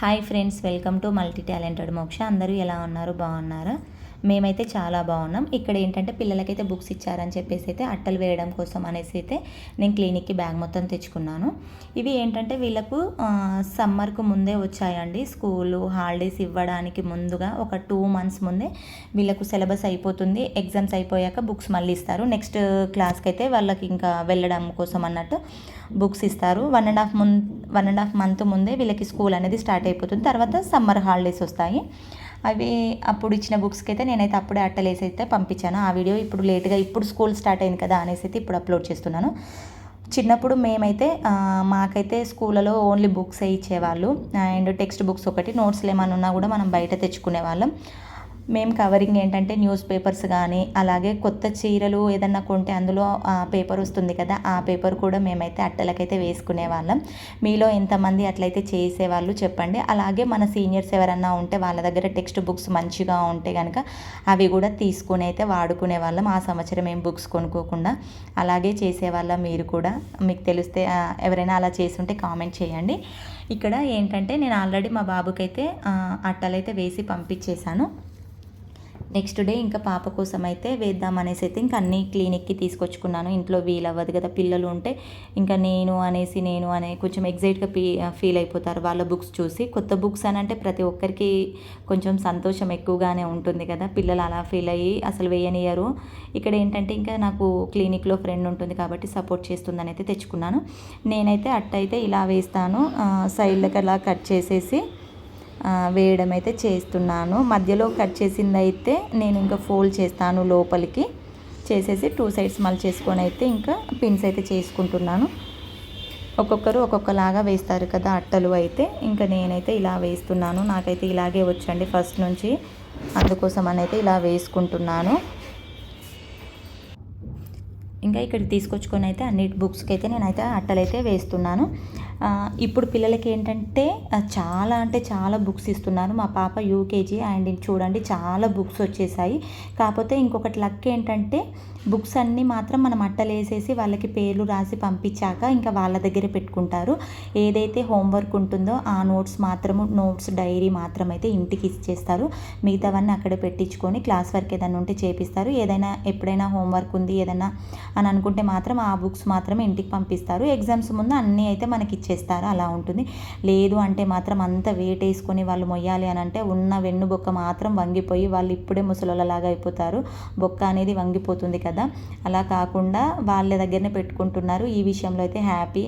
Hi friends welcome to multi talented Moksha. అందరూ ఎలా ఉన్నారు? బాగున్నారా? మేమైతే చాలా బాగున్నాం. ఇక్కడ ఏంటంటే పిల్లలకైతే బుక్స్ ఇచ్చారని చెప్పేసి అయితే అట్టలు వేయడం కోసం అనేసి అయితే నేను క్లినిక్కి బ్యాగ్ మొత్తం తెచ్చుకున్నాను. ఇవి ఏంటంటే వీళ్ళకు సమ్మర్కు ముందే వచ్చాయండి. స్కూలు హాలిడేస్ ఇవ్వడానికి ముందుగా ఒక టూ మంత్స్ ముందే వీళ్ళకు సిలబస్ అయిపోతుంది. ఎగ్జామ్స్ అయిపోయాక బుక్స్ మళ్ళీ ఇస్తారు. నెక్స్ట్ క్లాస్కి అయితే వాళ్ళకి ఇంకా వెళ్ళడం కోసం అన్నట్టు బుక్స్ ఇస్తారు. One and half month one and half month ముందే వీళ్ళకి స్కూల్ అనేది స్టార్ట్ అయిపోతుంది. తర్వాత సమ్మర్ హాలిడేస్ వస్తాయి. అవి అప్పుడు ఇచ్చిన బుక్స్కి అయితే నేనైతే అప్పుడే అట్టలేసి అయితే పంపించాను. ఆ వీడియో ఇప్పుడు లేట్గా ఇప్పుడు స్కూల్ స్టార్ట్ అయింది కదా అనేసి అయితే ఇప్పుడు అప్లోడ్ చేస్తున్నాను. చిన్నప్పుడు మేమైతే మాకైతే స్కూళ్ళలో ఓన్లీ బుక్స్ ఇచ్చేవాళ్ళు. అండ్ టెక్స్ట్ బుక్స్ ఒకటి నోట్స్లు ఏమైనా ఉన్నా కూడా మనం బయట తెచ్చుకునే వాళ్ళం. మేము కవరింగ్ ఏంటంటే న్యూస్ పేపర్స్ కానీ అలాగే కొత్త చీరలు ఏదన్నా కొంటే అందులో పేపర్ వస్తుంది కదా ఆ పేపర్ కూడా మేమైతే అట్టలకైతే వేసుకునే వాళ్ళం మీలో ఎంతమంది అట్లయితే చేసేవాళ్ళు చెప్పండి. అలాగే మన సీనియర్స్ ఎవరన్నా ఉంటే వాళ్ళ దగ్గర టెక్స్ట్ బుక్స్ మంచిగా ఉంటే కనుక అవి కూడా తీసుకుని అయితే వాడుకునే వాళ్ళం ఆ సంవత్సరం ఏం బుక్స్ కొనుక్కోకుండా అలాగే చేసేవాళ్ళం మీరు కూడా. మీకు తెలిస్తే ఎవరైనా అలా చేస్తుంటే కామెంట్ చేయండి. ఇక్కడ ఏంటంటే నేను ఆల్రెడీ మా బాబుకైతే అట్టలైతే వేసి పంపించేశాను. నెక్స్ట్ డే ఇంకా పాప కోసం అయితే వేద్దాం అనేసి అయితే ఇంకా అన్ని క్లినిక్కి తీసుకొచ్చుకున్నాను. ఇంట్లో వీలవ్వదు కదా పిల్లలు ఉంటే ఇంకా నేను అనేసి నేను అనే కొంచెం ఎగ్జైట్గా ఫీ ఫీల్ అయిపోతారు వాళ్ళ బుక్స్ చూసి. కొత్త బుక్స్ అని అంటే ప్రతి ఒక్కరికి కొంచెం సంతోషం ఎక్కువగానే ఉంటుంది కదా పిల్లలు అలా ఫీల్ అయ్యి అసలు వేయనియరు ఇక్కడ ఏంటంటే ఇంకా నాకు క్లినిక్లో ఫ్రెండ్ ఉంటుంది కాబట్టి సపోర్ట్ చేస్తుందని అయితే తెచ్చుకున్నాను. నేనైతే అట్టయితే ఇలా వేస్తాను. సైడ్లకి అలా కట్ చేసేసి వేయడం అయితే చేస్తున్నాను. మధ్యలో కట్ చేసింది అయితే నేను ఇంకా ఫోల్డ్ చేస్తాను లోపలికి. చేసేసి టూ సైడ్స్ మళ్ళీ చేసుకొని అయితే ఇంకా పిన్స్ అయితే చేసుకుంటున్నాను. ఒక్కొక్కరు ఒక్కొక్కలాగా వేస్తారు కదా అట్టలు అయితే. ఇంకా నేనైతే ఇలా వేస్తున్నాను. నాకైతే ఇలాగే వచ్చండి ఫస్ట్ నుంచి. అందుకోసం అని అయితే ఇలా వేసుకుంటున్నాను. ఇంకా ఇక్కడ తీసుకొచ్చుకొని అయితే అన్ని బుక్స్కి అయితే నేనైతే అట్టలైతే వేస్తున్నాను. ఇప్పుడు పిల్లలకి ఏంటంటే చాలా అంటే చాలా బుక్స్ ఇస్తున్నారు. మా పాప యూకేజీ అండ్ చూడండి చాలా బుక్స్ వచ్చేసాయి. కాకపోతే ఇంకొకటి లక్ ఏంటంటే బుక్స్ అన్నీ మాత్రం మనం అట్టలేసేసి వాళ్ళకి పేర్లు రాసి పంపించాక ఇంకా వాళ్ళ దగ్గర పెట్టుకుంటారు. ఏదైతే హోంవర్క్ ఉంటుందో ఆ నోట్స్ మాత్రము నోట్స్ డైరీ మాత్రం అయితే ఇంటికి ఇచ్చేస్తారు. మిగతావన్నీ అక్కడ పెట్టించుకొని క్లాస్ వర్క్ ఏదైనా ఉంటే చేపిస్తారు. ఏదైనా ఎప్పుడైనా హోంవర్క్ ఉంది ఏదైనా అని అనుకుంటే మాత్రం ఆ బుక్స్ మాత్రమే ఇంటికి పంపిస్తారు. ఎగ్జామ్స్ ముందు అన్నీ అయితే మనకి ఇచ్చేస్తారు అలా ఉంటుంది. లేదు అంటే మాత్రం అంత వెయిట్ వేసుకొని వాళ్ళు మొయ్యాలి అని అంటే ఉన్న వెన్ను బొక్క మాత్రం వంగిపోయి వాళ్ళు ఇప్పుడే ముసలోళ్ళలాగా అయిపోతారు. బొక్క అనేది వంగిపోతుంది కదా. అలా కాకుండా వాళ్ళ దగ్గరనే పెట్టుకుంటున్నారు. ఈ విషయంలో అయితే హ్యాపీ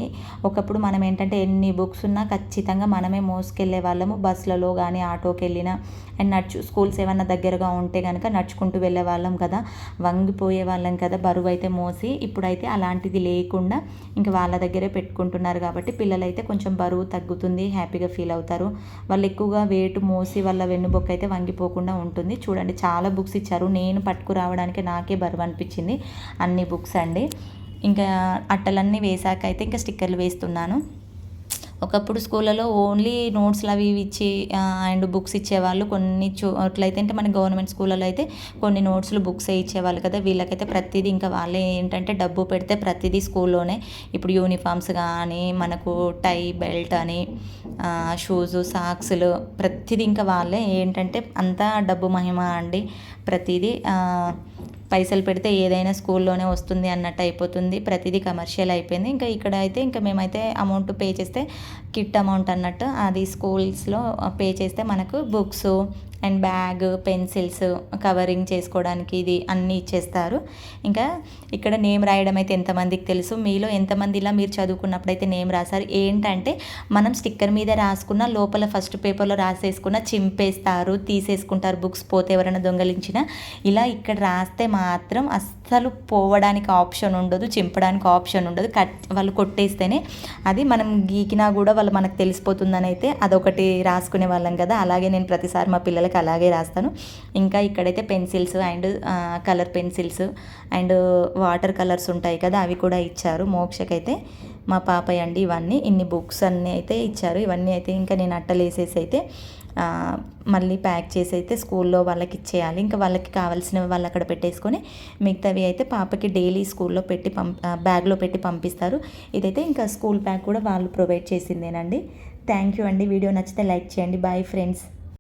ఒకప్పుడు మనం ఏంటంటే ఎన్ని బుక్స్ ఉన్నా ఖచ్చితంగా మనమే మోసుకెళ్ళే వాళ్ళము. బస్సులలో కానీ ఆటోకి వెళ్ళినా అండ్ నడుచు స్కూల్స్ ఏమన్నా దగ్గరగా ఉంటే కనుక నడుచుకుంటూ వెళ్ళే వాళ్ళం కదా. వంగిపోయే వాళ్ళం కదా బరువు అయితే మోసి. ఇప్పుడైతే అలాంటిది లేకుండా ఇంకా వాళ్ళ దగ్గరే పెట్టుకుంటున్నారు కాబట్టి పిల్లలైతే కొంచెం బరువు తగ్గుతుంది హ్యాపీగా ఫీల్ అవుతారు. వాళ్ళు ఎక్కువగా వెయిట్ మోసి వాళ్ళ వెన్నుబొక్క అయితే వంగిపోకుండా ఉంటుంది. చూడండి చాలా బుక్స్ ఇచ్చారు. నేను పట్టుకురావడానికి నాకే బరువు అనిపించింది. అన్ని బుక్స్ అండి. ఇంకా అట్టలన్నీ వేసాక అయితే ఇంకా స్టిక్కర్లు వేస్తున్నాను. ఒకప్పుడు స్కూళ్ళలో ఓన్లీ నోట్స్లు అవి ఇచ్చి అండ్ బుక్స్ ఇచ్చేవాళ్ళు. కొన్ని చోట్లయితే అంటే మన గవర్నమెంట్ స్కూళ్ళలో అయితే కొన్ని నోట్స్లు బుక్స్ ఇచ్చేవాళ్ళు కదా. వీళ్ళకైతే ప్రతిదీ ఇంకా వాళ్ళే ఏంటంటే డబ్బు పెడితే ప్రతిదీ స్కూల్లోనే. ఇప్పుడు యూనిఫామ్స్ కానీ మనకు టై బెల్ట్ అని షూస్ సాక్స్లు ప్రతిదీ ఇంకా వాళ్ళే ఏంటంటే అంతా డబ్బు మహిమ అండి. ప్రతిదీ పైసలు పెడితే ఏదైనా స్కూల్లోనే వస్తుంది అన్నట్టు అయిపోతుంది. ప్రతిదీ కమర్షియల్ అయిపోయింది. ఇంకా ఇక్కడ అయితే ఇంకా మేమైతే అమౌంట్ పే చేస్తే కిట్ అమౌంట్ అన్నట్టు అది స్కూల్స్లో పే చేస్తే మనకు books and bag pencils covering చేసుకోవడానికి ఇది అన్నీ ఇచ్చేస్తారు. ఇంకా ఇక్కడ నేమ్ రాయడం అయితే ఎంతమందికి తెలుసు. మీలో ఎంతమంది ఇలా మీరు చదువుకున్నప్పుడు అయితే నేమ్ రాశారు? ఏంటంటే మనం స్టిక్కర్ మీద రాసుకున్న లోపల ఫస్ట్ పేపర్లో రాసేసుకున్న చింపేస్తారు తీసేసుకుంటారు బుక్స్ పోతే ఎవరైనా దొంగలించినా. ఇలా ఇక్కడ రాస్తే మాత్రం అస్సలు పోవడానికి ఆప్షన్ ఉండదు చింపడానికి ఆప్షన్ ఉండదు. కట్ వాళ్ళు కొట్టేస్తేనే అది మనం గీకినా కూడా వాళ్ళు మనకు తెలిసిపోతుందని అయితే అదొకటి రాసుకునే వాళ్ళం కదా. అలాగే నేను ప్రతిసారి మా పిల్లలకి అలాగే రాస్తాను. ఇంకా ఇక్కడైతే pencils and colour pencils and water colours ఉంటాయి కదా అవి కూడా ఇచ్చారు మోక్షకైతే. మా పాపయ్య అండి ఇవన్నీ ఇన్ని బుక్స్ అన్నీ అయితే ఇచ్చారు. ఇవన్నీ అయితే ఇంకా నేను అట్టలేసేసి అయితే మళ్ళీ ప్యాక్ చేసి అయితే స్కూల్లో వాళ్ళకి ఇచ్చేయాలి. ఇంకా వాళ్ళకి కావాల్సినవి వాళ్ళు అక్కడ పెట్టేసుకొని మిగతావి అయితే పాపకి డైలీ స్కూల్లో పెట్టి పంప్ బ్యాగ్లో పెట్టి పంపిస్తారు. ఇదైతే ఇంకా స్కూల్ బ్యాగ్ కూడా వాళ్ళు ప్రొవైడ్ చేసిందేనండి. థ్యాంక్ యూ అండి. వీడియో నచ్చితే లైక్ చేయండి. Bye friends.